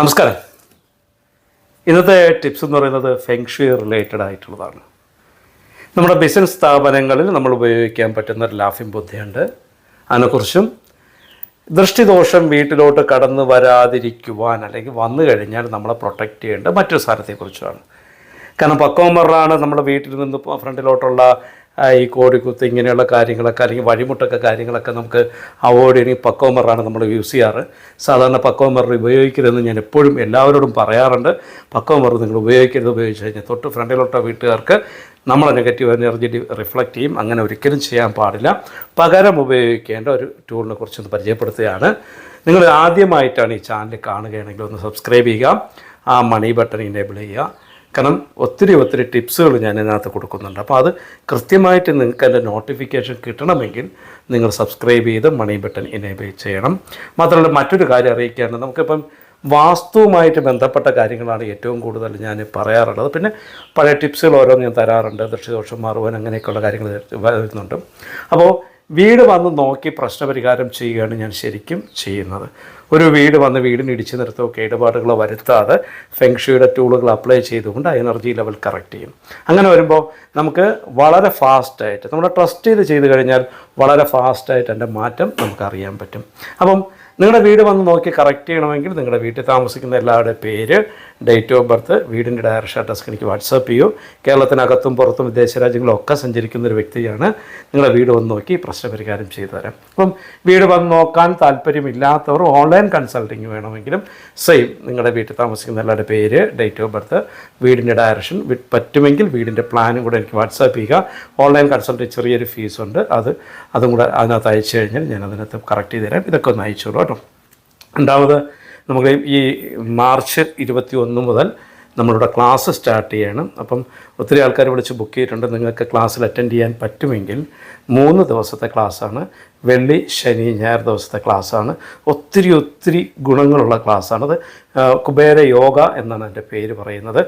നമസ്കാരം. ഇന്നത്തെ ടിപ്സ് എന്ന് പറയുന്നത് ഫെങ്ഷി റിലേറ്റഡ് ആയിട്ടുള്ളതാണ്. നമ്മുടെ ബിസിനസ് സ്ഥാപനങ്ങളിൽ നമ്മൾ ഉപയോഗിക്കാൻ പറ്റുന്ന ഒരു ലാഫിംഗ് ബുദ്ധിയുണ്ട്. അതിനെക്കുറിച്ചും ദൃഷ്ടിദോഷം വീട്ടിലോട്ട് കടന്നു വരാതിരിക്കുവാൻ അല്ലെങ്കിൽ വന്നു കഴിഞ്ഞാൽ നമ്മളെ പ്രൊട്ടക്റ്റ് ചെയ്യേണ്ട മറ്റൊരു സാധനത്തെക്കുറിച്ചുമാണ് കാരണം പക്കോമറാണ് നമ്മുടെ വീട്ടിൽ നിന്ന് ഫ്രണ്ടിലോട്ടുള്ള ഈ കോടിക്കുത്ത് ഇങ്ങനെയുള്ള കാര്യങ്ങളൊക്കെ അല്ലെങ്കിൽ വഴിമുട്ടൊക്കെ കാര്യങ്ങളൊക്കെ നമുക്ക് അവോയ്ഡ് ചെയ്യണമെങ്കിൽ പക്കോമറാണ് നമ്മൾ യൂസ് ചെയ്യാറ്. സാധാരണ പക്കോമർ ഉപയോഗിക്കരുതെന്ന് ഞാൻ എപ്പോഴും എല്ലാവരോടും പറയാറുണ്ട്. പക്കോമർ നിങ്ങൾ ഉപയോഗിക്കരുത് ഉപയോഗിച്ച് കഴിഞ്ഞാൽ തൊട്ട് ഫ്രണ്ടിലോട്ടോ വീട്ടുകാർക്ക് നമ്മളെ നെഗറ്റീവ് എനർജി റിഫ്ലക്റ്റ് ചെയ്യും. അങ്ങനെ ഒരിക്കലും ചെയ്യാൻ പാടില്ല. പകരം ഉപയോഗിക്കേണ്ട ഒരു ടൂളിനെ കുറിച്ചൊന്ന് പരിചയപ്പെടുത്തുകയാണ്. നിങ്ങൾ ആദ്യമായിട്ടാണ് ഈ ചാനൽ കാണുകയാണെങ്കിൽ ഒന്ന് സബ്സ്ക്രൈബ് ചെയ്യുക. ആ മണി ബട്ടൺ ഇനേബിൾ ചെയ്യുക. കാരണം ഒത്തിരി ഒത്തിരി ടിപ്സുകൾ ഞാൻ ഇതിനകത്ത് കൊടുക്കുന്നുണ്ട്. അപ്പോൾ അത് കൃത്യമായിട്ട് നിങ്ങൾക്ക് എന്റെ നോട്ടിഫിക്കേഷൻ കിട്ടണമെങ്കിൽ നിങ്ങൾ സബ്സ്ക്രൈബ് ചെയ്ത് മണി ബട്ടൺ ഇനേബിൾ ചെയ്യണം. മാത്രമല്ല മറ്റൊരു കാര്യം അറിയിക്കുകയാണ് നമുക്കിപ്പം വാസ്തുവുമായിട്ട് ബന്ധപ്പെട്ട കാര്യങ്ങളാണ് ഏറ്റവും കൂടുതൽ ഞാൻ പറയാറുള്ളത്. പിന്നെ പഴയ ടിപ്സുകൾ ഓരോന്ന് ഞാൻ തരാറുണ്ട്. ദൃഷ്ടിദോഷം മാറുവാൻ അങ്ങനെയൊക്കെയുള്ള കാര്യങ്ങൾ വരുന്നുണ്ട്. അപ്പോൾ വീട് വന്ന് നോക്കി പ്രശ്നപരിഹാരം ചെയ്യുകയാണ് ഞാൻ ശരിക്കും ചെയ്യുന്നത്. ഒരു വീട് വന്ന് വീടിന് ഇടിച്ചു നിർത്തോ കേടുപാടുകളോ വരുത്താതെ ഫെങ്ഷുയുടെ ടൂളുകൾ അപ്ലൈ ചെയ്തുകൊണ്ട് എനർജി ലെവൽ കറക്റ്റ് ചെയ്യും. അങ്ങനെ വരുമ്പോൾ നമുക്ക് വളരെ ഫാസ്റ്റായിട്ട് നമ്മുടെ ട്രസ്റ്റ് ചെയ്ത് ചെയ്ത് കഴിഞ്ഞാൽ വളരെ ഫാസ്റ്റായിട്ട് എന്റെ മാറ്റം നമുക്ക് അറിയാൻ പറ്റും. അപ്പം നിങ്ങളുടെ വീട് വന്ന് നോക്കി കറക്റ്റ് ചെയ്യണമെങ്കിൽ നിങ്ങളുടെ വീട്ടിൽ താമസിക്കുന്ന എല്ലാവരുടെ പേര് ഡേറ്റ് ഓഫ് ബർത്ത് വീടിന്റെ ഡയറക്ഷൻ അഡ്രസ്സ് എനിക്ക് വാട്സാപ്പ് ചെയ്യൂ. കേരളത്തിനകത്തും പുറത്തും വിദേശ രാജ്യങ്ങളും ഒക്കെ സഞ്ചരിക്കുന്ന ഒരു വ്യക്തിയാണ്. നിങ്ങളുടെ വീട് വന്ന് നോക്കി പ്രശ്നപരിഹാരം ചെയ്തു തരാം. അപ്പം വീട് വന്ന് നോക്കാൻ താല്പര്യമില്ലാത്തവർ ഓൺലൈൻ കൺസൾട്ടിങ് വേണമെങ്കിലും സെയിം നിങ്ങളുടെ വീട്ടിൽ താമസിക്കുന്ന എല്ലാവരുടെ പേര് ഡേറ്റ് ഓഫ് ബർത്ത് വീടിന്റെ ഡയറക്ഷൻ പറ്റുമെങ്കിൽ വീടിന്റെ പ്ലാനും കൂടെ എനിക്ക് വാട്സാപ്പ് ചെയ്യുക. ഓൺലൈൻ കൺസൾട്ടിങ് ചെറിയൊരു ഫീസുണ്ട് അത് അതും കൂടെ അതിനകത്ത് അയച്ചു കഴിഞ്ഞാൽ ഞാൻ അതിനകത്ത് കറക്റ്റ് ചെയ്ത് തരാം. ഇതൊക്കെ ഒന്ന് അയച്ചോളൂ കേട്ടോ. രണ്ടാമത് നമുക്ക് ഈ മാർച്ച് ഇരുപത്തി ഒന്ന് മുതൽ നമ്മളുടെ ക്ലാസ് സ്റ്റാർട്ട് ചെയ്യണം. അപ്പം ഒത്തിരി ആൾക്കാർ വിളിച്ച് ബുക്ക് ചെയ്തിട്ടുണ്ട്. നിങ്ങൾക്ക് ക്ലാസ്സിൽ അറ്റൻഡ് ചെയ്യാൻ പറ്റുമെങ്കിൽ മൂന്ന് ദിവസത്തെ ക്ലാസ്സാണ്. വെള്ളി ശനി ഞായർ ദിവസത്തെ ക്ലാസ്സാണ്. ഒത്തിരി ഒത്തിരി ഗുണങ്ങളുള്ള ക്ലാസ്സാണത് കുബേര യോഗ എന്നാണ് എന്റെ പേര് പറയുന്നത്.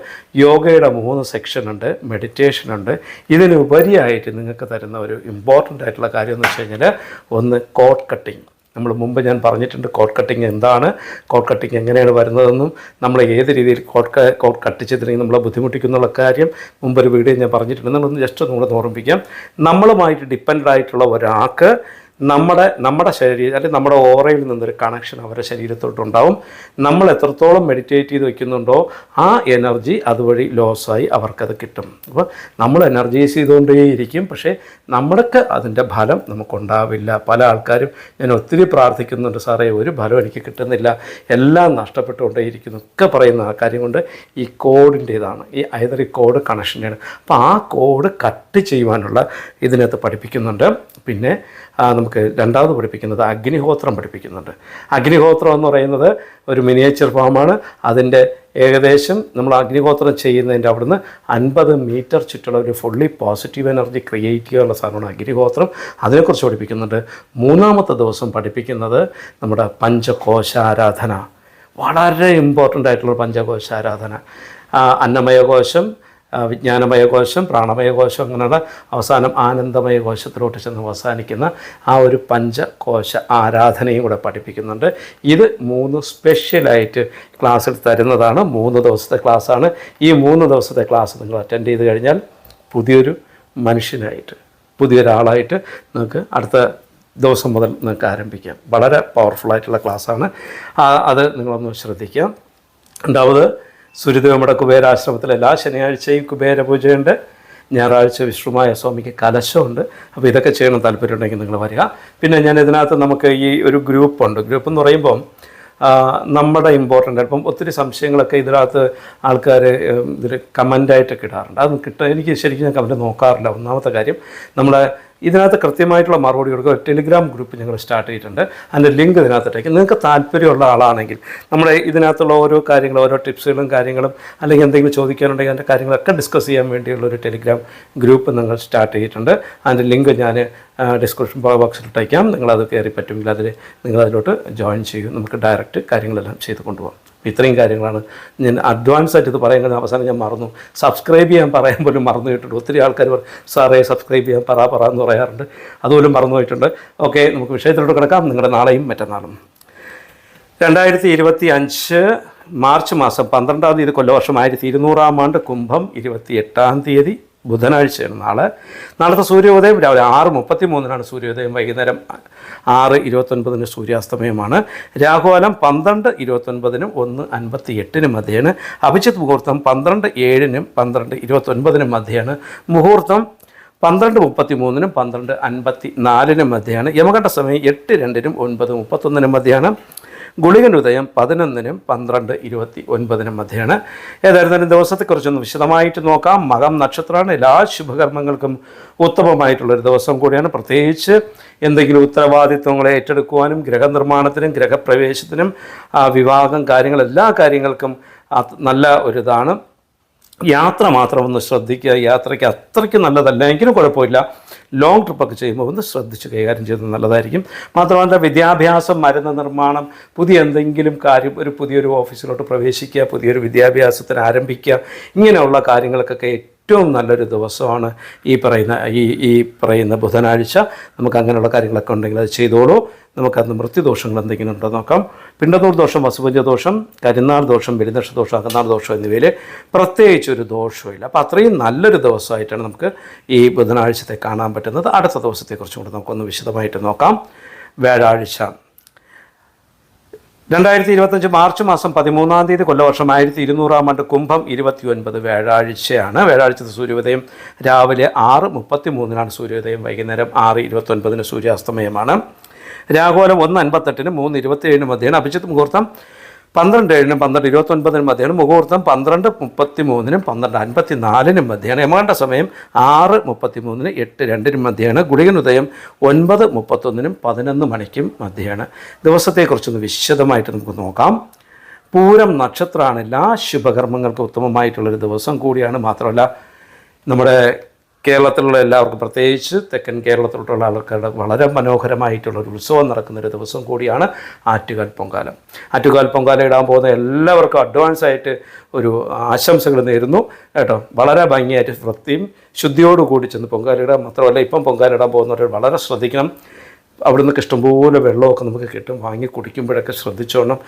യോഗയുടെ മൂന്ന് മെഡിറ്റേഷൻ ഉണ്ട്. ഇതിനുപരിയായിട്ട് നിങ്ങൾക്ക് തരുന്ന ഒരു ഇമ്പോർട്ടന്റ് ആയിട്ടുള്ള കാര്യം എന്ന് വെച്ച് കഴിഞ്ഞാൽ ഒന്ന് കോട്ട് കട്ടിങ് നമ്മൾ മുമ്പ് ഞാൻ പറഞ്ഞിട്ടുണ്ട് കോട്ട് കട്ടിങ് എന്താണ് കോട്ട് കട്ടിങ് എങ്ങനെയാണ് വരുന്നതെന്നും നമ്മൾ ഏത് രീതിയിൽ കോട്ട് കോട്ട് കട്ട് ചെയ്തിട്ടുണ്ടെങ്കിൽ നമ്മളെ ബുദ്ധിമുട്ടിക്കുന്നുള്ള കാര്യം മുമ്പൊരു വീഡിയോ ഞാൻ പറഞ്ഞിട്ടുണ്ട്. നമ്മളൊന്ന് ജസ്റ്റ് ഒന്നുകൂടെ ഓർമ്മിപ്പിക്കാം. നമ്മളുമായിട്ട് ഡിപ്പെൻഡ് ആയിട്ടുള്ള ഒരാൾക്ക് നമ്മുടെ നമ്മുടെ ശരീരം അല്ലെങ്കിൽ നമ്മുടെ ഓറയിൽ നിന്നൊരു കണക്ഷൻ അവരുടെ ശരീരത്തോട്ടുണ്ടാവും. നമ്മൾ എത്രത്തോളം മെഡിറ്റേറ്റ് ചെയ്ത് വെക്കുന്നുണ്ടോ ആ എനർജി അതുവഴി ലോസായി അവർക്കത് കിട്ടും. അപ്പോൾ നമ്മൾ എനർജൈസ് ചെയ്തുകൊണ്ടേയിരിക്കും. പക്ഷേ നമ്മൾക്ക് അതിന്റെ ഫലം നമുക്കുണ്ടാവില്ല. പല ആൾക്കാരും ഞാൻ ഒത്തിരി പ്രാർത്ഥിക്കുന്നുണ്ട് സാറേ ഒരു ഫലം എനിക്ക് കിട്ടുന്നില്ല. എല്ലാം നഷ്ടപ്പെട്ടുകൊണ്ടേയിരിക്കുന്നു. ഒക്കെ പറയുന്ന ആ കൊണ്ട് ഈ കോഡിന്റേതാണ്. ഈ ഐതർ ഈ കോഡ് കണക്ഷന്റെയാണ് അപ്പോൾ ആ കോഡ് കട്ട് ചെയ്യുവാനുള്ള ഇതിനകത്ത് പഠിപ്പിക്കുന്നുണ്ട്. പിന്നെ ആ, നമുക്ക് രണ്ടാമത് പഠിപ്പിക്കുന്നത് അഗ്നിഹോത്രം പഠിപ്പിക്കുന്നുണ്ട്. അഗ്നിഹോത്രം എന്ന് പറയുന്നത് ഒരു മിനിയേച്ചർ ഫോമാണ് അതിന്റെ ഏകദേശം നമ്മൾ അഗ്നിഹോത്രം ചെയ്യുന്നതിന്റെ അവിടുന്ന് അൻപത് മീറ്റർ ചുറ്റുള്ള ഒരു ഫുള്ളി പോസിറ്റീവ് എനർജി ക്രിയേറ്റ് ചെയ്യാനുള്ള സാധനമാണ് അഗ്നിഹോത്രം. അതിനെക്കുറിച്ച് പഠിപ്പിക്കുന്നുണ്ട്. മൂന്നാമത്തെ ദിവസം പഠിപ്പിക്കുന്നത് നമ്മുടെ പഞ്ചകോശാരാധന. വളരെ ഇമ്പോർട്ടന്റ് ആയിട്ടുള്ള പഞ്ചകോശ ആരാധന ആ, കോശം പ്രാണമയ പ്രാണമയകോശം അങ്ങനെയുള്ള അവസാനം ആനന്ദമയ കോശത്തിലോട്ട് ചെന്ന് അവസാനിക്കുന്ന ആ ഒരു പഞ്ചകോശ ആരാധനയും കൂടെ പഠിപ്പിക്കുന്നുണ്ട്. ഇത് മൂന്ന് സ്പെഷ്യലായിട്ട് ക്ലാസ്സിൽ തരുന്നതാണ്. മൂന്ന് ദിവസത്തെ ക്ലാസ്സാണ്. ഈ മൂന്ന് ദിവസത്തെ ക്ലാസ് നിങ്ങൾ അറ്റൻഡ് ചെയ്ത് കഴിഞ്ഞാൽ പുതിയൊരു മനുഷ്യനായിട്ട് പുതിയൊരാളായിട്ട് നിങ്ങൾക്ക് അടുത്ത ദിവസം മുതൽ നിങ്ങൾക്ക് ആരംഭിക്കാം. വളരെ പവർഫുൾ ആയിട്ടുള്ള ക്ലാസ്സാണ്. അത് നിങ്ങളൊന്ന് ശ്രദ്ധിക്കുക. രണ്ടാമത് സൂര്യദേവയുടെ കുബേരാശ്രമത്തിൽ എല്ലാ ശനിയാഴ്ചയും കുബേര പൂജയുണ്ട് ഞായറാഴ്ച വിഷ്ണുമായ സ്വാമിക്ക് കലശമുണ്ട്. അപ്പോൾ ഇതൊക്കെ ചെയ്യണം താല്പര്യമുണ്ടെങ്കിൽ നിങ്ങൾ വരിക. പിന്നെ ഞാൻ ഇതിനകത്ത് നമുക്ക് ഈ ഒരു ഗ്രൂപ്പുണ്ട്. ഗ്രൂപ്പ് എന്ന് പറയുമ്പം നമ്മുടെ ഇമ്പോർട്ടന്റ് ഇപ്പം ഒത്തിരി സംശയങ്ങളൊക്കെ ഇതിനകത്ത് ആൾക്കാർ ഇതിൽ കമന്റായിട്ടൊക്കെ ഇടാറുണ്ട്. അത് കിട്ടുക എനിക്ക് ശരിക്കും ഞാൻ കമന്റ് നോക്കാറില്ല. ഒന്നാമത്തെ കാര്യം നമ്മളെ ഇതിനകത്ത് കൃത്യമായിട്ടുള്ള മറുപടി കൊടുക്കുക. ടെലിഗ്രാം ഗ്രൂപ്പ് ഞങ്ങൾ സ്റ്റാർട്ട് ചെയ്തിട്ടുണ്ട്. അതിന്റെ ലിങ്ക് ഇതിനകത്തിട്ടേക്ക്. നിങ്ങൾക്ക് താല്പര്യമുള്ള ആളാണെങ്കിൽ നമ്മുടെ ഇതിനകത്തുള്ള ഓരോ കാര്യങ്ങളും ഓരോ ടിപ്സുകളും കാര്യങ്ങളും അല്ലെങ്കിൽ എന്തെങ്കിലും ചോദിക്കാനുണ്ടെങ്കിൽ അതിന്റെ കാര്യങ്ങളൊക്കെ ഡിസ്കസ് ചെയ്യാൻ വേണ്ടിയുള്ള ഒരു ടെലിഗ്രാം ഗ്രൂപ്പ് നിങ്ങൾ സ്റ്റാർട്ട് ചെയ്തിട്ടുണ്ട്. അതിന്റെ ലിങ്ക് ഞാൻ ഡിസ്ക്രിപ്ഷൻ ബോക്സിൽ ഇട്ടേക്കാം. നിങ്ങളത് കയറി പറ്റുമെങ്കിൽ അതിൽ നിങ്ങളതിലോട്ട് ജോയിൻ ചെയ്യും. നമുക്ക് ഡയറക്റ്റ് കാര്യങ്ങളെല്ലാം ചെയ്ത് കൊണ്ടുപോകാം. ഇത്രയും കാര്യങ്ങളാണ്. ഞാൻ അഡ്വാൻസ് ആയിട്ട് ഇത് പറയുന്നത് അവസാനം ഞാൻ മറന്നു. സബ്സ്ക്രൈബ് ചെയ്യാൻ പറയാൻ പോലും മറന്നു പോയിട്ടുണ്ട് ഒത്തിരി ആൾക്കാർ സാറേ സബ്സ്ക്രൈബ് ചെയ്യാൻ പറ പറ എന്ന് പറയാറുണ്ട്. അതുപോലും മറന്നു പോയിട്ടുണ്ട്. ഓക്കെ നമുക്ക് വിഷയത്തിലോട്ട് കിടക്കാം. നിങ്ങളുടെ നാളെയും മറ്റന്നാളും. രണ്ടായിരത്തി ഇരുപത്തി അഞ്ച് മാർച്ച് മാസം പന്ത്രണ്ടാം തീയതി കൊല്ലവർഷം ആയിരത്തി ഇരുന്നൂറാം ആണ്ട് കുംഭം ഇരുപത്തി എട്ടാം തീയതി. ബുധനാഴ്ചയാണ് നാളെ. നാളത്തെ സൂര്യോദയം രാവിലെ ആറ് മുപ്പത്തി മൂന്നിനാണ് സൂര്യോദയം. വൈകുന്നേരം ആറ് ഇരുപത്തൊൻപതിന് സൂര്യാസ്തമയമാണ്. രാഹുകാലം പന്ത്രണ്ട് ഇരുപത്തൊൻപതിനും ഒന്ന് അൻപത്തി എട്ടിനും മധ്യയാണ് അഭിജിത്ത് മുഹൂർത്തം പന്ത്രണ്ട് ഏഴിനും പന്ത്രണ്ട് ഇരുപത്തൊൻപതിനും മധ്യയാണ് മുഹൂർത്തം പന്ത്രണ്ട് മുപ്പത്തി മൂന്നിനും പന്ത്രണ്ട് അൻപത്തി നാലിനും മധ്യയാണ് യമകണ്ഠ സമയം എട്ട് രണ്ടിനും ഒൻപത് മുപ്പത്തൊന്നിനും മധ്യയാണ് ഗുളികൻ ഉദയം പതിനൊന്നിനും പന്ത്രണ്ട് ഇരുപത്തി ഒൻപതിനും മധ്യയാണ് ഏതായിരുന്നാലും ദിവസത്തെക്കുറിച്ചൊന്ന് വിശദമായിട്ട് നോക്കാം. മകം നക്ഷത്രമാണ് എല്ലാ ശുഭകർമ്മങ്ങൾക്കും ഉത്തമമായിട്ടുള്ളൊരു ദിവസം കൂടിയാണ്. പ്രത്യേകിച്ച് എന്തെങ്കിലും ഉത്തരവാദിത്വങ്ങളെ ഏറ്റെടുക്കുവാനും ഗ്രഹനിർമ്മാണത്തിനും ഗ്രഹപ്രവേശത്തിനും വിവാഹം കാര്യങ്ങൾ എല്ലാ കാര്യങ്ങൾക്കും നല്ല ഒരിതാണ്. യാത്ര മാത്രം ഒന്ന് ശ്രദ്ധിക്കുക. യാത്രയ്ക്ക് അത്രയ്ക്ക് നല്ലതല്ല. എങ്കിലും കുഴപ്പമില്ല. ലോങ് ട്രിപ്പൊക്കെ ചെയ്യുമ്പോൾ ഒന്ന് ശ്രദ്ധിച്ച് കൈകാര്യം ചെയ്യുന്നത് നല്ലതായിരിക്കും. മാത്രമല്ല വിദ്യാഭ്യാസം മരുന്ന് നിർമ്മാണം പുതിയ എന്തെങ്കിലും കാര്യം ഒരു പുതിയൊരു ഓഫീസിലോട്ട് പ്രവേശിക്കുക പുതിയൊരു വിദ്യാഭ്യാസത്തിന് ആരംഭിക്കുക ഇങ്ങനെയുള്ള കാര്യങ്ങൾക്കൊക്കെ ഏറ്റവും നല്ലൊരു ദിവസമാണ് ഈ പറയുന്ന ഈ ഈ പറയുന്ന ബുധനാഴ്ച. നമുക്ക് അങ്ങനെയുള്ള കാര്യങ്ങളൊക്കെ ഉണ്ടെങ്കിൽ അത് ചെയ്തോളൂ. നമുക്കന്ന് മൃത്യുദോഷങ്ങൾ എന്തെങ്കിലും ഉണ്ടോ നോക്കാം. പിണ്ടനൂർ ദോഷം വസുപഞ്ച ദോഷം കരിനാൾ ദോഷം വെരുന്നക്ഷ ദോഷം അകന്നാൾ ദോഷം എന്നിവയിൽ പ്രത്യേകിച്ച് ഒരു ദോഷമില്ല അപ്പോൾ അത്രയും നല്ലൊരു ദിവസമായിട്ടാണ് നമുക്ക് ഈ ബുധനാഴ്ചത്തെ കാണാൻ പറ്റുന്നത്. അടുത്ത ദിവസത്തെക്കുറിച്ചും കൂടെ നമുക്കൊന്ന് വിശദമായിട്ട് നോക്കാം. വ്യാഴാഴ്ച. രണ്ടായിരത്തി ഇരുപത്തഞ്ച് മാർച്ച് മാസം പതിമൂന്നാം തീയതി കൊല്ലവർഷം ആയിരത്തി ഇരുന്നൂറാം ആണ്ട് കുംഭം ഇരുപത്തി ഒൻപത് വ്യാഴാഴ്ചയാണ്. വ്യാഴാഴ്ചത്തെ സൂര്യോദയം രാവിലെ ആറ് മുപ്പത്തി മൂന്നിനാണ് സൂര്യോദയം. വൈകുന്നേരം ആറ് ഇരുപത്തൊൻപതിന് സൂര്യാസ്തമയമാണ്. രാഘോലം ഒന്ന് അൻപത്തെട്ടിന് മൂന്ന് ഇരുപത്തിയേഴിന് മധ്യയാണ്. അഭിജിത്ത് മുഹൂർത്തം. പന്ത്രണ്ട് ഏഴിനും പന്ത്രണ്ട് ഇരുപത്തൊൻപതിനും മധ്യയാണ്. മുഹൂർത്തം പന്ത്രണ്ട് മുപ്പത്തി മൂന്നിനും പന്ത്രണ്ട് അൻപത്തി നാലിനും മധ്യയാണ്. യമകണ്ഠ സമയം ആറ് മുപ്പത്തി മൂന്നിന് എട്ട് രണ്ടിനും മധ്യയാണ്. ഗുളികൻ ഉദയം ഒൻപത് മുപ്പത്തൊന്നിനും പതിനൊന്ന് മണിക്കും മധ്യയാണ്. ദിവസത്തെക്കുറിച്ചൊന്ന് വിശദമായിട്ട് നമുക്ക് നോക്കാം. പൂരം നക്ഷത്രമാണ് എല്ലാ ശുഭകർമ്മങ്ങൾക്കും ഉത്തമമായിട്ടുള്ളൊരു ദിവസം കൂടിയാണ്. മാത്രമല്ല നമ്മുടെ കേരളത്തിലുള്ള എല്ലാവർക്കും പ്രത്യേകിച്ച് തെക്കൻ കേരളത്തിലുള്ള ആൾക്കാരുടെ വളരെ മനോഹരമായിട്ടുള്ള ഒരു ഉത്സവം നടക്കുന്ന ഒരു ദിവസം കൂടിയാണ് ആറ്റുകാൽ പൊങ്കാലം. ആറ്റുകാൽ പൊങ്കാല ഇടാൻ പോകുന്ന എല്ലാവർക്കും അഡ്വാൻസ് ആയിട്ട് ഒരു ആശംസകൾ നേരുന്നു. കേട്ടോ വളരെ ഭംഗിയായിട്ട് വൃത്തിയും ശുദ്ധിയോടുകൂടി ചെന്ന് പൊങ്കാലിടാൻ മാത്രമല്ല ഇപ്പം പൊങ്കാലിടാൻ പോകുന്നവർ വളരെ ശ്രദ്ധിക്കണം. അവിടെ നിന്നൊക്കെ ഇഷ്ടംപോലെ വെള്ളമൊക്കെ നമുക്ക് കിട്ടും. വാങ്ങി കുടിക്കുമ്പോഴൊക്കെ ശ്രദ്ധിച്ചോണം.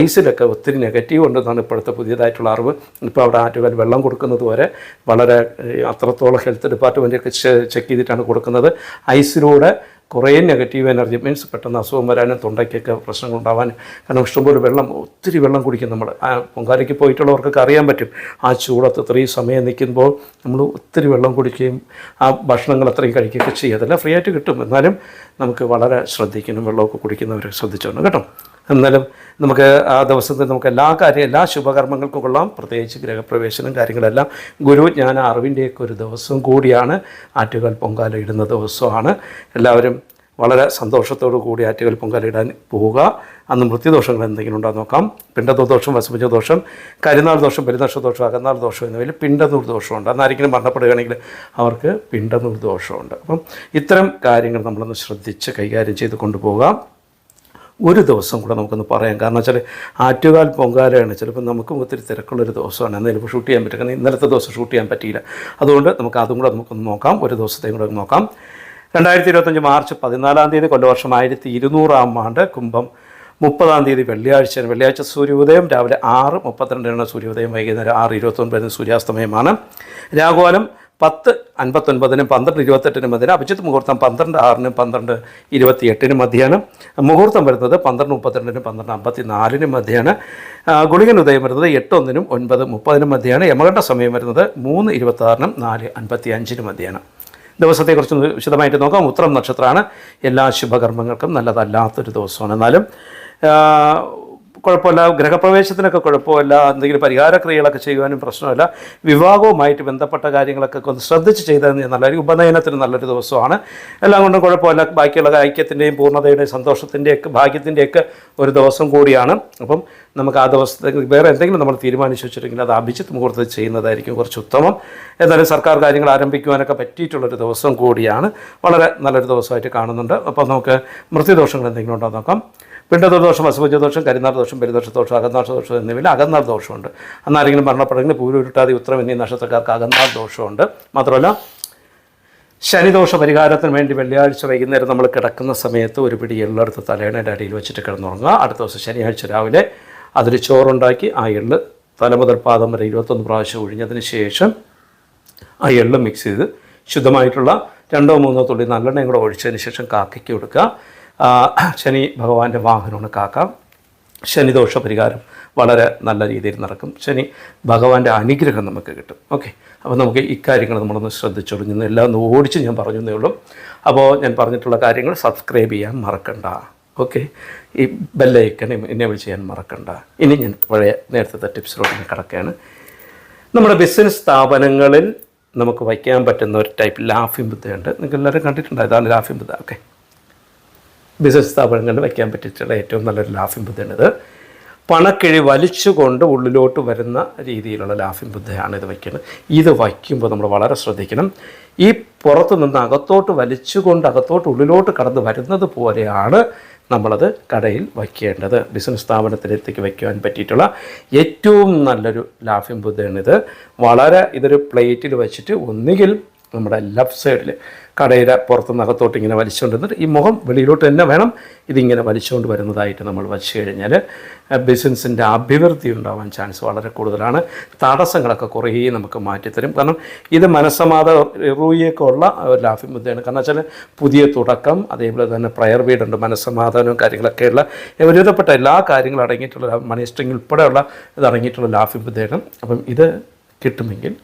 ഐസിലൊക്കെ ഒത്തിരി നെഗറ്റീവ് ഉണ്ടെന്നാണ് ഇപ്പോഴത്തെ പുതിയതായിട്ടുള്ള അറിവ്. ഇപ്പോൾ അവിടെ ആറ്റുകാൽ വെള്ളം കൊടുക്കുന്നത് വരെ വളരെ അത്രത്തോളം ഹെൽത്ത് ഡിപ്പാർട്ട്മെന്റൊക്കെ ചെക്ക് ചെയ്തിട്ടാണ് കൊടുക്കുന്നത്. ഐസിലൂടെ കുറേ നെഗറ്റീവ് എനർജി മീൻസ് പെട്ടെന്ന് അസുഖം വരാനും തൊണ്ടയ്ക്കൊക്കെ പ്രശ്നങ്ങൾ ഉണ്ടാവാനും കാരണം ഇഷ്ടംപോലെ വെള്ളം ഒത്തിരി വെള്ളം കുടിക്കും നമ്മൾ പൊങ്കാലയ്ക്ക് പോയിട്ടുള്ളവർക്കൊക്കെ അറിയാൻ പറ്റും. ആ ചൂടത്ത് ഇത്രയും സമയം നിൽക്കുമ്പോൾ നമ്മൾ ഒത്തിരി വെള്ളം കുടിക്കുകയും ആ ഭക്ഷണങ്ങൾ അത്രയും കഴിക്കുകയൊക്കെ ചെയ്യുക. അതെല്ലാം ഫ്രീ ആയിട്ട് കിട്ടും. എന്നാലും നമുക്ക് വളരെ ശ്രദ്ധിക്കണം. വെള്ളമൊക്കെ കുടിക്കുന്നവരെ ശ്രദ്ധിച്ചോണം. കേട്ടോ? എന്നാലും നമുക്ക് ആ ദിവസത്തിൽ നമുക്ക് എല്ലാ കാര്യം എല്ലാ ശുഭകർമ്മങ്ങൾക്കും കൊള്ളാം. പ്രത്യേകിച്ച് ഗ്രഹപ്രവേശനം കാര്യങ്ങളെല്ലാം ഗുരു ജ്ഞാന അറിവിന്റെയൊക്കെ ഒരു ദിവസം കൂടിയാണ് ആറ്റുകാൽ പൊങ്കാല ഇടുന്ന ദിവസമാണ്. എല്ലാവരും വളരെ സന്തോഷത്തോടു കൂടി ആറ്റുകാൽ പൊങ്കാല ഇടാൻ പോവുക. അന്ന് മൃത്യുദോഷങ്ങൾ എന്തെങ്കിലും ഉണ്ടോ നോക്കാം. പിണ്ടനൂർ ദോഷം വസുപഞ്ച ദോഷം കരിനാൾ ദോഷം പെരുന്നക്ഷ ദോഷം അകന്നാൾ ദോഷം എന്നിവയിൽ പിണ്ടനൂർ ദോഷമുണ്ട്. അന്നാരെങ്കിലും മരണപ്പെടുകയാണെങ്കിൽ അവർക്ക് പിണ്ടനൂർ ദോഷമുണ്ട്. അപ്പം ഇത്തരം കാര്യങ്ങൾ നമ്മളൊന്ന് ശ്രദ്ധിച്ച് കൈകാര്യം ചെയ്ത് കൊണ്ടുപോകാം. ഒരു ദിവസം കൂടെ നമുക്കൊന്ന് പറയാം. കാരണം വെച്ചാൽ ആറ്റുകാൽ പൊങ്കാലയാണ്. ചിലപ്പോൾ നമുക്കും ഒത്തിരി തിരക്കുള്ളൊരു ദിവസമാണ്. എന്നാൽ ഇപ്പോൾ ഷൂട്ട് ചെയ്യാൻ പറ്റും. കാരണം ഇന്നലത്തെ ദിവസം ഷൂട്ട് ചെയ്യാൻ പറ്റിയില്ല. അതുകൊണ്ട് നമുക്ക് അതും കൂടെ നമുക്കൊന്ന് നോക്കാം. ഒരു ദിവസത്തെയും കൂടെ നോക്കാം. രണ്ടായിരത്തി ഇരുപത്തഞ്ച് മാർച്ച് പതിനാലാം തീയതി കൊല്ലവർഷം ആയിരത്തി ഇരുന്നൂറാം ആണ്ട് കുംഭം മുപ്പതാം തീയതി വെള്ളിയാഴ്ചയാണ്. വെള്ളിയാഴ്ച സൂര്യോദയം രാവിലെ ആറ് മുപ്പത്തിരണ്ടിനാണ് സൂര്യോദയം വൈകുന്നേരം ആറ് ഇരുപത്തൊൻപതിന് സൂര്യാസ്തമയമാണ്. രാഘോലം പത്ത് അൻപത്തൊൻപതിനും പന്ത്രണ്ട് ഇരുപത്തെട്ടിനും മധ്യന അഭിജിത്ത് മുഹൂർത്തം പന്ത്രണ്ട് ആറിനും പന്ത്രണ്ട് ഇരുപത്തി എട്ടിനും മധ്യയാണ്. മുഹൂർത്തം വരുന്നത് പന്ത്രണ്ട് മുപ്പത്തിരണ്ടിനും പന്ത്രണ്ട് അമ്പത്തി നാലിനും മധ്യയാണ് ഗുളികൻ ഉദയം വരുന്നത് എട്ട് ഒന്നിനും ഒൻപത് മുപ്പതിനും മധ്യയാണ്. യമകണ്ഠ സമയം വരുന്നത് മൂന്ന് ഇരുപത്താറിനും നാല് അൻപത്തി അഞ്ചിനും മധ്യയാണ്. ദിവസത്തെക്കുറിച്ച് വിശദമായിട്ട് നോക്കാം. ഉത്തരം നക്ഷത്രമാണ്. എല്ലാ ശുഭകർമ്മങ്ങൾക്കും നല്ലതല്ലാത്തൊരു ദിവസമാണ്. എന്നാലും കുഴപ്പമില്ല ഗ്രഹപ്രവേശത്തിനൊക്കെ കുഴപ്പമില്ല എന്തെങ്കിലും പരിഹാര ക്രിയകളൊക്കെ ചെയ്യുവാനും പ്രശ്നമില്ല. വിവാഹവുമായിട്ട് ബന്ധപ്പെട്ട കാര്യങ്ങളൊക്കെ ഒന്ന് ശ്രദ്ധിച്ച് ചെയ്താൽ നല്ലൊരു ഉപനയനത്തിന് നല്ലൊരു ദിവസമാണ്. എല്ലാം കൊണ്ടും കുഴപ്പമില്ല. ബാക്കിയുള്ള ഐക്യത്തിന്റെയും പൂർണതയുടെയും സന്തോഷത്തിന്റെയൊക്കെ ഭാഗ്യത്തിന്റെയൊക്കെ ഒരു ദിവസം കൂടിയാണ്. അപ്പം നമുക്ക് ആ ദിവസത്തെ വേറെ എന്തെങ്കിലും നമ്മൾ തീരുമാനിച്ചു വെച്ചിട്ടുണ്ടെങ്കിൽ അത് അഭിജിത്ത് മുഹൂർത്തത്തിൽ ചെയ്യുന്നതായിരിക്കും കുറച്ച് ഉത്തമം. എന്നാലും സർക്കാർ കാര്യങ്ങൾ ആരംഭിക്കുവാനൊക്കെ പറ്റിയിട്ടുള്ളൊരു ദിവസം കൂടിയാണ്. വളരെ നല്ലൊരു ദിവസമായിട്ട് കാണുന്നുണ്ട്. അപ്പോൾ നമുക്ക് മൃത്യുദോഷങ്ങൾ എന്തെങ്കിലും ഉണ്ടോ നോക്കാം. പിണ്ടദോഷം അസുഭജദോഷം കരിനാൾ ദോഷം പെരുദോഷ ദോഷം അകന്നാൾ ദോഷം എന്നിവയിൽ അകന്നാൾ ദോഷമുണ്ട്. അന്നാരെങ്കിലും മരണപ്പെടുന്നെങ്കിൽ പൂരുരുട്ടാതി ഉത്തരം എന്നീ നക്ഷത്രക്കാർക്ക് അകന്നാൾ ദോഷമുണ്ട്. മാത്രമല്ല ശനിദോഷ പരിഹാരത്തിന് വേണ്ടി വെള്ളിയാഴ്ച വൈകുന്നേരം നമ്മൾ കിടക്കുന്ന സമയത്ത് ഒരു പിടി എള്ളെടുത്ത് തലേണയുടെ അടിയിൽ വെച്ചിട്ട് കിടന്നുറങ്ങുക. അടുത്ത ദിവസം ശനിയാഴ്ച രാവിലെ അതിൽ ചോറുണ്ടാക്കി ആ എള്ള് തല മുതൽ പാദം വരെ ഇരുപത്തൊന്ന് പ്രാവശ്യം ഒഴിഞ്ഞതിന് ശേഷം ആ എള്ള് മിക്സ് ചെയ്ത് ശുദ്ധമായിട്ടുള്ള രണ്ടോ മൂന്നോ തുള്ളി നല്ലെണ്ണയും കൂടെ ഒഴിച്ചതിന് ശേഷം കാക്കയ്ക്ക് കൊടുക്കുക. ശനി ഭഗവാന്റെ വാഹനമാണ് കാക്ക. ശനിദോഷ പരിഹാരം വളരെ നല്ല രീതിയിൽ നടക്കും. ശനി ഭഗവാന്റെ അനുഗ്രഹം നമുക്ക് കിട്ടും. ഓക്കെ. അപ്പോൾ നമുക്ക് ഇക്കാര്യങ്ങൾ നമ്മളൊന്ന് ശ്രദ്ധിച്ചോളൂ. ഇന്ന് എല്ലാം ഓടിച്ച് ഞാൻ പറഞ്ഞു എന്നേ ഉള്ളൂ. അപ്പോൾ ഞാൻ പറഞ്ഞിട്ടുള്ള കാര്യങ്ങൾ സബ്സ്ക്രൈബ് ചെയ്യാൻ മറക്കണ്ട. ഓക്കെ. ഈ ബെല്ലൈക്കൺ എനേബിൾ ചെയ്യാൻ മറക്കണ്ട. ഇനി ഞാൻ പഴയ നേരത്തെ ടിപ്സിലോട്ട് ഞാൻ കിടക്കുകയാണ്. നമ്മുടെ ബിസിനസ് സ്ഥാപനങ്ങളിൽ നമുക്ക് വയ്ക്കാൻ പറ്റുന്ന ഒരു ടൈപ്പ് ലാഫിംഗ് ബുദ്ധയുണ്ട്. നിങ്ങൾക്ക് എല്ലാവരും കണ്ടിട്ടുണ്ട് ഇതാണ് ലാഫിംഗ് ബുദ്ധ. ഓക്കെ. ബിസിനസ് സ്ഥാപനങ്ങളിൽ വയ്ക്കാൻ പറ്റിയിട്ടുള്ള ഏറ്റവും നല്ലൊരു ലാഫിംഗ് ബുദ്ധയാണിത്. പണക്കിഴി വലിച്ചുകൊണ്ട് ഉള്ളിലോട്ട് വരുന്ന രീതിയിലുള്ള ലാഫിംഗ് ബുദ്ധയാണ് ഇത് വയ്ക്കുന്നത്. ഇത് വയ്ക്കുമ്പോൾ നമ്മൾ വളരെ ശ്രദ്ധിക്കണം. ഈ പുറത്തു നിന്ന് അകത്തോട്ട് വലിച്ചുകൊണ്ട് അകത്തോട്ട് ഉള്ളിലോട്ട് കടന്ന് വരുന്നത് പോലെയാണ് നമ്മളത് കടയിൽ വയ്ക്കേണ്ടത്. ബിസിനസ് സ്ഥാപനത്തിലേക്ക് വയ്ക്കുവാൻ പറ്റിയിട്ടുള്ള ഏറ്റവും നല്ലൊരു ലാഫിംഗ് ബുദ്ധയാണിത്. വളരെ ഇതൊരു പ്ലേറ്റിൽ വെച്ചിട്ട് ഒന്നുകിൽ നമ്മുടെ ലെഫ്റ്റ് സൈഡിൽ കടയുടെ പുറത്തുനിന്ന് അകത്തോട്ട് ഇങ്ങനെ വലിച്ചുകൊണ്ട് വന്നിട്ട് ഈ മുഖം വെളിയിലോട്ട് തന്നെ വേണം ഇതിങ്ങനെ വലിച്ചുകൊണ്ട് വരുന്നതായിട്ട് നമ്മൾ വച്ച് കഴിഞ്ഞാൽ ബിസിനസ്സിന്റെ അഭിവൃദ്ധി ഉണ്ടാവാൻ ചാൻസ് വളരെ കൂടുതലാണ്. തടസ്സങ്ങളൊക്കെ കുറേ നമുക്ക് മാറ്റിത്തരും. കാരണം ഇത് മനസ്സമാധ റൂയൊക്കെ ഉള്ള ഒരു ലാഫിംഗ് മുദ്രയാണ് കാരണം വെച്ചാൽ പുതിയ തുടക്കം അതേപോലെ തന്നെ പ്രയർ വീടുണ്ട് മനസ്സമാധാനവും കാര്യങ്ങളൊക്കെയുള്ള ഒരുവിധപ്പെട്ട എല്ലാ കാര്യങ്ങളും അടങ്ങിയിട്ടുള്ള മണി സ്ട്രിങ് ഉൾപ്പെടെയുള്ള ഇത് അടങ്ങിയിട്ടുള്ള മുദ്രയാണ് അപ്പം ഇത് കിട്ടുമെങ്കിൽ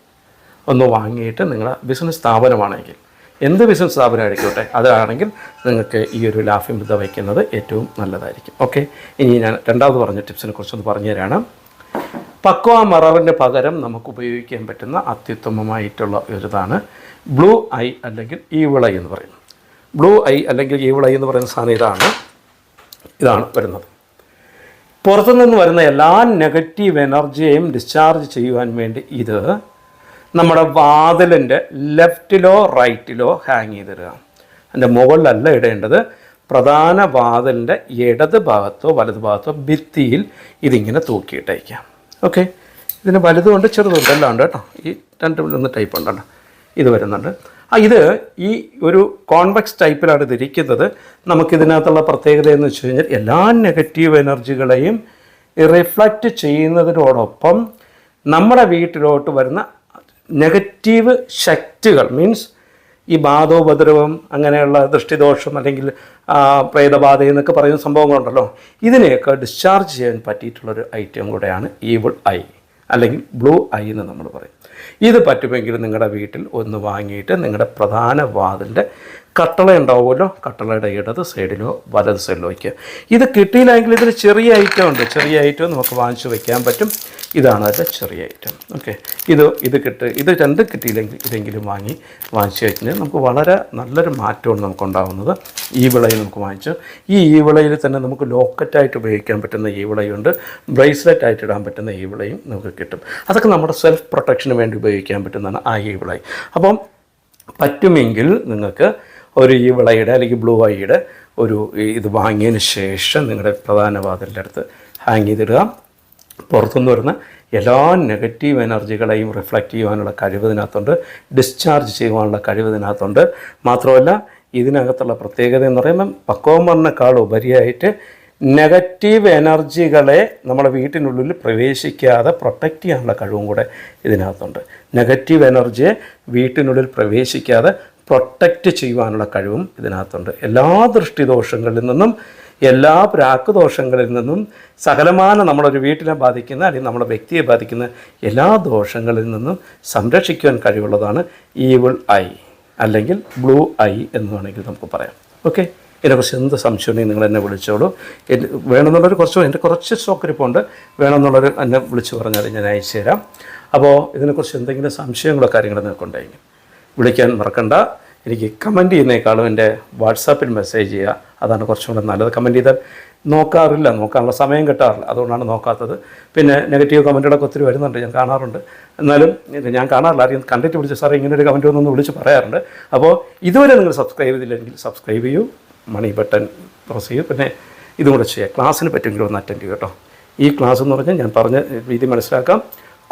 ഒന്ന് വാങ്ങിയിട്ട് നിങ്ങളുടെ ബിസിനസ് സ്ഥാപനമാണെങ്കിൽ. എന്ത് ബിസിനസ് സ്ഥാപനം ആയിരിക്കോട്ടെ അതാണെങ്കിൽ നിങ്ങൾക്ക് ഈ ഒരു ബുദ്ധ വയ്ക്കുന്നത് ഏറ്റവും നല്ലതായിരിക്കും. ഓക്കെ ഇനി ഞാൻ രണ്ടാമത് പറഞ്ഞ ടിപ്സിനെ കുറിച്ചൊന്ന് പറഞ്ഞു തരാണ്. പക്വ മററിന് പകരം നമുക്ക് ഉപയോഗിക്കാൻ പറ്റുന്ന അത്യുത്തമമായിട്ടുള്ള ഒരിതാണ് ബ്ലൂ ഐ അല്ലെങ്കിൽ ഈവിളൈ എന്ന് പറയുന്നത്. ബ്ലൂ ഐ അല്ലെങ്കിൽ ഈവിളൈ എന്ന് പറയുന്ന സാധനം ഇതാണ്. ഇതാണ് വരുന്നത്. പുറത്തുനിന്ന് വരുന്ന എല്ലാ നെഗറ്റീവ് എനർജിയെയും ഡിസ്ചാർജ് ചെയ്യുവാൻ വേണ്ടി ഇത് നമ്മുടെ വാതിലിന്റെ ലെഫ്റ്റിലോ റൈറ്റിലോ ഹാങ് ചെയ്തിടുക. അതിന്റെ മുകളിലല്ല ഇടേണ്ടത്. പ്രധാന വാതിലിന്റെ ഇടത് ഭാഗത്തോ വലത് ഭാഗത്തോ ഭിത്തിയിൽ ഇതിങ്ങനെ തൂക്കിയിട്ടേക്കാം ഓക്കെ ഇതിന് വലുതുകൊണ്ട് ചെറുതുണ്ട്. എല്ലാം ഉണ്ട് കേട്ടോ. ഈ രണ്ട് ഒന്ന് ടൈപ്പ് ഉണ്ട് ഇത് വരുന്നുണ്ട്. ആ ഇത് ഈ ഒരു കോൺവെക്സ് ടൈപ്പിലാണ് ഇതിരിക്കുന്നത് നമുക്കിതിനകത്തുള്ള പ്രത്യേകത എന്ന് വെച്ച് കഴിഞ്ഞാൽ എല്ലാ നെഗറ്റീവ് എനർജികളെയും റിഫ്ലക്റ്റ് ചെയ്യുന്നതിനോടൊപ്പം നമ്മുടെ വീട്ടിലോട്ട് വരുന്ന നെഗറ്റീവ് ശക്തികൾ മീൻസ് ഈ ബാധോപദ്രവം അങ്ങനെയുള്ള ദൃഷ്ടിദോഷം അല്ലെങ്കിൽ പ്രേതബാധ എന്നൊക്കെ പറയുന്ന സംഭവങ്ങളുണ്ടല്ലോ. ഇതിനെയൊക്കെ ഡിസ്ചാർജ് ചെയ്യാൻ പറ്റിയിട്ടുള്ളൊരു ഐറ്റം കൂടെയാണ് ഈവിൾ ഐ അല്ലെങ്കിൽ ബ്ലൂ ഐ എന്ന് നമ്മൾ പറയും. ഇത് പറ്റുമെങ്കിൽ നിങ്ങളുടെ വീട്ടിൽ ഒന്ന് വാങ്ങിയിട്ട് നിങ്ങളുടെ പ്രധാന വാതിലിന്റെ കട്ടള ഉണ്ടാവുമല്ലോ കട്ടളയുടെ ഇടത് സൈഡിലോ വലത് സൈഡിലോ വയ്ക്കുക ഇത് കിട്ടിയില്ലെങ്കിൽ ഇതിൽ ചെറിയ ഐറ്റം ഉണ്ട്. ചെറിയ ഐറ്റം നമുക്ക് വാങ്ങിച്ചു വയ്ക്കാൻ പറ്റും. ഇതാണ് അതിന്റെ ചെറിയ ഐറ്റം ഓക്കെ ഇത് ഇത് കിട്ട് ഇത് രണ്ടും കിട്ടിയില്ലെങ്കിൽ ഇതെങ്കിലും വാങ്ങി വാങ്ങിച്ചു കഴിഞ്ഞാൽ നമുക്ക് വളരെ നല്ലൊരു മാറ്റമാണ് നമുക്കുണ്ടാകുന്നത് ഈ വിളയിൽ നമുക്ക് വാങ്ങിച്ചു ഈ ഈ വിളയിൽ തന്നെ നമുക്ക് ലോക്കറ്റായിട്ട് ഉപയോഗിക്കാൻ പറ്റുന്ന ഈ വിളയുണ്ട്. ബ്രേസ്ലെറ്റ് ആയിട്ട് ഇടാൻ പറ്റുന്ന ഈ വിളയും നമുക്ക് കിട്ടും. അതൊക്കെ നമ്മുടെ സെൽഫ് പ്രൊട്ടക്ഷന് വേണ്ടി ഉപയോഗിക്കാൻ പറ്റുന്നതാണ് ആ ഈ വിളയും അപ്പം പറ്റുമെങ്കിൽ നിങ്ങൾക്ക് ഒരു ഈ വിളയുടെ അല്ലെങ്കിൽ ബ്ലൂ ഐയുടെ ഒരു ഇത് വാങ്ങിയതിന് ശേഷം നിങ്ങളുടെ പ്രധാന വാതിലിന്റെ അടുത്ത് ഹാങ് ചെയ്തിടുക. പുറത്തുനിന്ന് വരുന്ന എല്ലാ നെഗറ്റീവ് എനർജികളെയും റിഫ്ലക്റ്റ് ചെയ്യുവാനുള്ള കഴിവ് ഇതിനകത്തുണ്ട്. ഡിസ്ചാർജ് ചെയ്യുവാനുള്ള കഴിവ് ഇതിനകത്തുണ്ട്. മാത്രമല്ല ഇതിനകത്തുള്ള പ്രത്യേകത എന്ന് പറയുമ്പം പക്വമറിനേക്കാൾ ഉപരിയായിട്ട് നെഗറ്റീവ് എനർജികളെ നമ്മുടെ വീട്ടിനുള്ളിൽ പ്രവേശിക്കാതെ പ്രൊട്ടക്റ്റ് ചെയ്യാനുള്ള കഴിവും കൂടെ ഇതിനകത്തുണ്ട്. നെഗറ്റീവ് എനർജിയെ വീട്ടിനുള്ളിൽ പ്രവേശിക്കാതെ പ്രൊട്ടക്റ്റ് ചെയ്യുവാനുള്ള കഴിവും ഇതിനകത്തുണ്ട്. എല്ലാ ദൃഷ്ടിദോഷങ്ങളിൽ നിന്നും എല്ലാ പ്രാക്കുദോഷങ്ങളിൽ നിന്നും സകലമാന നമ്മളൊരു വീട്ടിനെ ബാധിക്കുന്ന അല്ലെങ്കിൽ നമ്മുടെ വ്യക്തിയെ ബാധിക്കുന്ന എല്ലാ ദോഷങ്ങളിൽ നിന്നും സംരക്ഷിക്കുവാൻ കഴിവുള്ളതാണ് ഈവിൾ ഐ അല്ലെങ്കിൽ ബ്ലൂ ഐ എന്ന് വേണമെങ്കിൽ നമുക്ക് പറയാം. ഓക്കെ ഇതിനെക്കുറിച്ച് എന്ത് സംശയമുണ്ടെങ്കിൽ നിങ്ങൾ എന്നെ വിളിച്ചോളൂ. വേണമെന്നുള്ളൊരു കുറച്ച് എന്റെ കുറച്ച് സ്റ്റോക്ക് ഇരിപ്പുണ്ട് വേണമെന്നുള്ളൊരു എന്നെ വിളിച്ച് പറഞ്ഞാൽ ഞാൻ അയച്ചു തരാം അപ്പോൾ ഇതിനെക്കുറിച്ച് എന്തെങ്കിലും സംശയങ്ങളോ കാര്യങ്ങളോ നിങ്ങൾക്കുണ്ടെങ്കിൽ വിളിക്കാൻ മറക്കണ്ട. എനിക്ക് കമന്റ് ചെയ്യുന്നേക്കാളും എന്റെ വാട്സാപ്പിൽ മെസ്സേജ് ചെയ്യുക. അതാണ് കുറച്ചും കൂടെ നല്ലത്. കമന്റ് ചെയ്താൽ നോക്കാറില്ല. നോക്കാനുള്ള സമയം കിട്ടാറില്ല. അതുകൊണ്ടാണ് നോക്കാത്തത്. പിന്നെ നെഗറ്റീവ് കമന്റുകളൊക്കെ ഒത്തിരി വരുന്നുണ്ട്. ഞാൻ കാണാറുണ്ട്. എന്നാലും ഞാൻ കാണാറില്ല. ആരെയും കണ്ടിട്ട് വിളിച്ച് സാറേ ഇങ്ങനെ ഒരു കമന്റ് ഒന്നൊന്ന് വിളിച്ച് പറയാറുണ്ട്. അപ്പോൾ ഇതുവരെ നിങ്ങൾ സബ്സ്ക്രൈബ് ചെയ്തില്ലെങ്കിൽ സബ്സ്ക്രൈബ് ചെയ്യൂ. മണി ബട്ടൺ പ്രസ് ചെയ്യൂ. പിന്നെ ഇതും കൂടെ ചെയ്യുക ക്ലാസ്സിന് പറ്റുമെങ്കിലും ഒന്ന് അറ്റൻഡ് ചെയ്യൂ കേട്ടോ. ഈ ക്ലാസ് എന്ന് പറഞ്ഞാൽ ഞാൻ പറഞ്ഞ രീതി മനസ്സിലാക്കാം.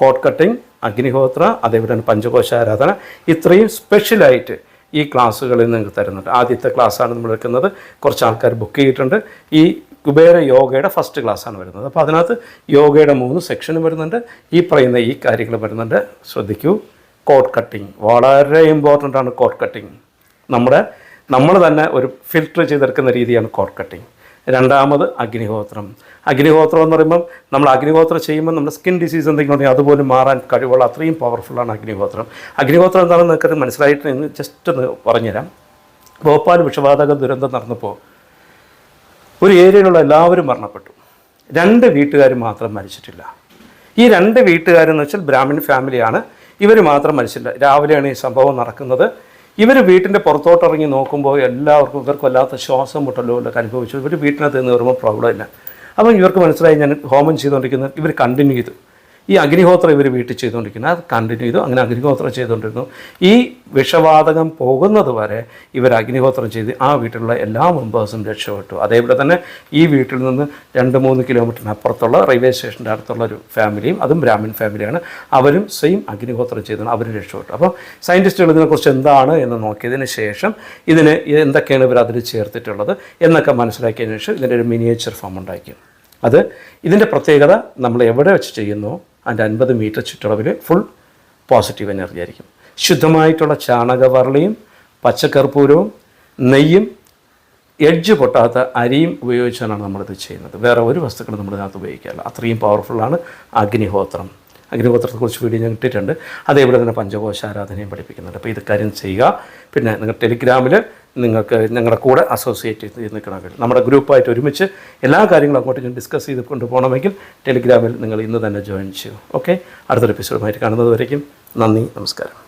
കോട്ട് കട്ടിംഗ് അഗ്നിഹോത്ര അതേപോലെ തന്നെ പഞ്ചകോശ ആരാധന ഇത്രയും സ്പെഷ്യലായിട്ട് ഈ ക്ലാസ്സുകളിൽ നിങ്ങൾക്ക് തരുന്നുണ്ട്. ആദ്യത്തെ ക്ലാസ്സാണ് നമ്മൾ എടുക്കുന്നത്. കുറച്ച് ആൾക്കാർ ബുക്ക് ചെയ്തിട്ടുണ്ട്. ഈ കുബേര യോഗയുടെ ഫസ്റ്റ് ക്ലാസ്സാണ് വരുന്നത്. അപ്പോൾ അതിനകത്ത് യോഗയുടെ മൂന്ന് സെക്ഷനും വരുന്നുണ്ട്. ഈ പറയുന്ന ഈ കാര്യങ്ങൾ വരുന്നുണ്ട്. ശ്രദ്ധിക്കൂ. കോട്ട് കട്ടിങ് വളരെ ഇമ്പോർട്ടന്റ് ആണ് കോട്ട് കട്ടിങ് നമ്മുടെ നമ്മൾ തന്നെ ഒരു ഫിൽട്ടർ ചെയ്തെടുക്കുന്ന രീതിയാണ് കോട്ട് കട്ടിങ് രണ്ടാമത് അഗ്നിഹോത്രം. അഗ്നിഹോത്രം എന്ന് പറയുമ്പം നമ്മൾ അഗ്നിഹോത്രം ചെയ്യുമ്പോൾ നമ്മുടെ സ്കിൻ ഡിസീസ് എന്തെങ്കിലും ഉണ്ടെങ്കിൽ അതുപോലും മാറാൻ കഴിവുള്ള അത്രയും പവർഫുള്ളാണ് അഗ്നിഹോത്രം. അഗ്നിഹോത്രം എന്താണെന്ന് നിങ്ങൾക്ക് മനസ്സിലായിട്ട് എന്ന് ജസ്റ്റ് ഒന്ന് പറഞ്ഞുതരാം. ഭോപ്പാൽ വിഷവാതക ദുരന്തം നടന്നപ്പോൾ ഒരു ഏരിയയിലുള്ള എല്ലാവരും മരണപ്പെട്ടു. രണ്ട് വീട്ടുകാർ മാത്രം മരിച്ചിട്ടില്ല. ഈ രണ്ട് വീട്ടുകാരെന്ന് വെച്ചാൽ ബ്രാഹ്മിൺ ഫാമിലിയാണ് ഇവർ മാത്രം മരിച്ചിട്ടില്ല രാവിലെയാണ് ഈ സംഭവം നടക്കുന്നത്. ഇവർ വീട്ടിന്റെ പുറത്തോട്ടിറങ്ങി നോക്കുമ്പോൾ എല്ലാവർക്കും ഇവർക്ക് വല്ലാത്ത ശ്വാസം മുട്ടലോ ഒക്കെ അനുഭവിച്ചു. ഇവർ വീട്ടിനകത്ത് നിന്ന് വരുമ്പോൾ പ്രോബ്ലം ഇല്ല അപ്പം ഇവർക്ക് മനസ്സിലായി ഞാൻ ഹോമം ചെയ്തുകൊണ്ടിരിക്കുന്നത് ഇവർ കണ്ടിന്യൂ ചെയ്തു. ഈ അഗ്നിഹോത്രം ഇവർ വീട്ടിൽ ചെയ്തുകൊണ്ടിരിക്കുന്നത് അത് കണ്ടിന്യൂ ചെയ്തു. അങ്ങനെ അഗ്നിഹോത്രം ചെയ്തുകൊണ്ടിരുന്നു. ഈ വിഷവാതകം പോകുന്നത് വരെ ഇവർ അഗ്നിഹോത്രം ചെയ്ത് ആ വീട്ടിലുള്ള എല്ലാ മെമ്പേഴ്സും രക്ഷപ്പെട്ടു. അതേപോലെ തന്നെ ഈ വീട്ടിൽ നിന്ന് രണ്ട് മൂന്ന് കിലോമീറ്ററിന് അപ്പുറത്തുള്ള റെയിൽവേ സ്റ്റേഷന്റെ അടുത്തുള്ള ഒരു ഫാമിലിയും അതും ബ്രാഹ്മിൺ ഫാമിലിയാണ് അവരും സെയിം അഗ്നിഹോത്രം ചെയ്തു അവരും രക്ഷപ്പെട്ടു. അപ്പോൾ സയന്റിസ്റ്റുകൾ ഇതിനെക്കുറിച്ച് എന്താണ് എന്ന് നോക്കിയതിന് ശേഷം ഇതിന് എന്തൊക്കെയാണ് ഇവർ അതിൽ ചേർത്തിട്ടുള്ളത് എന്നൊക്കെ മനസ്സിലാക്കിയതിന് ശേഷം ഇതിന്റെ ഒരു മിനിയേച്ചർ ഫോം ഉണ്ടാക്കി. അത് ഇതിന്റെ പ്രത്യേകത നമ്മൾ എവിടെ വെച്ച് ചെയ്യുന്നോ? അതിന്റെ അൻപത് മീറ്റർ ചുറ്റളവിൽ ഫുൾ പോസിറ്റീവ് എനർജി ആയിരിക്കും. ശുദ്ധമായിട്ടുള്ള ചാണകവറളിയും പച്ചക്കർപ്പൂരവും നെയ്യും എഡ്ജ് പൊട്ടാത്ത അരിയും ഉപയോഗിച്ചാണ് നമ്മളിത് ചെയ്യുന്നത്. വേറെ ഒരു വസ്തുക്കളും നമ്മളിതിനകത്ത് ഉപയോഗിക്കാറില്ല. അത്രയും പവർഫുള്ളാണ് അഗ്നിഹോത്രം. അഗ്നിഹോത്രത്തെക്കുറിച്ച് വീഡിയോ ഞാൻ കിട്ടിയിട്ടുണ്ട് അതേപോലെ തന്നെ പഞ്ചകോശ ആരാധനയും പഠിപ്പിക്കുന്നുണ്ട്. അപ്പോൾ ഇത് കാര്യം ചെയ്യുക. പിന്നെ നിങ്ങൾ ടെലിഗ്രാമിൽ നിങ്ങൾക്ക് ഞങ്ങളുടെ കൂടെ അസോസിയേറ്റ് ചെയ്ത് നിൽക്കണമെങ്കിൽ നമ്മുടെ ഗ്രൂപ്പായിട്ട് ഒരുമിച്ച് എല്ലാ കാര്യങ്ങളും അങ്ങോട്ട് ഡിസ്കസ് ചെയ്ത് കൊണ്ടുപോകണമെങ്കിൽ ടെലിഗ്രാമിൽ നിങ്ങൾ ഇന്ന് തന്നെ ജോയിൻ ചെയ്യൂ. ഓക്കെ അടുത്തൊരു എപ്പിസോഡുമായിട്ട് കാണുന്നത് വരയ്ക്കും. നന്ദി നമസ്കാരം.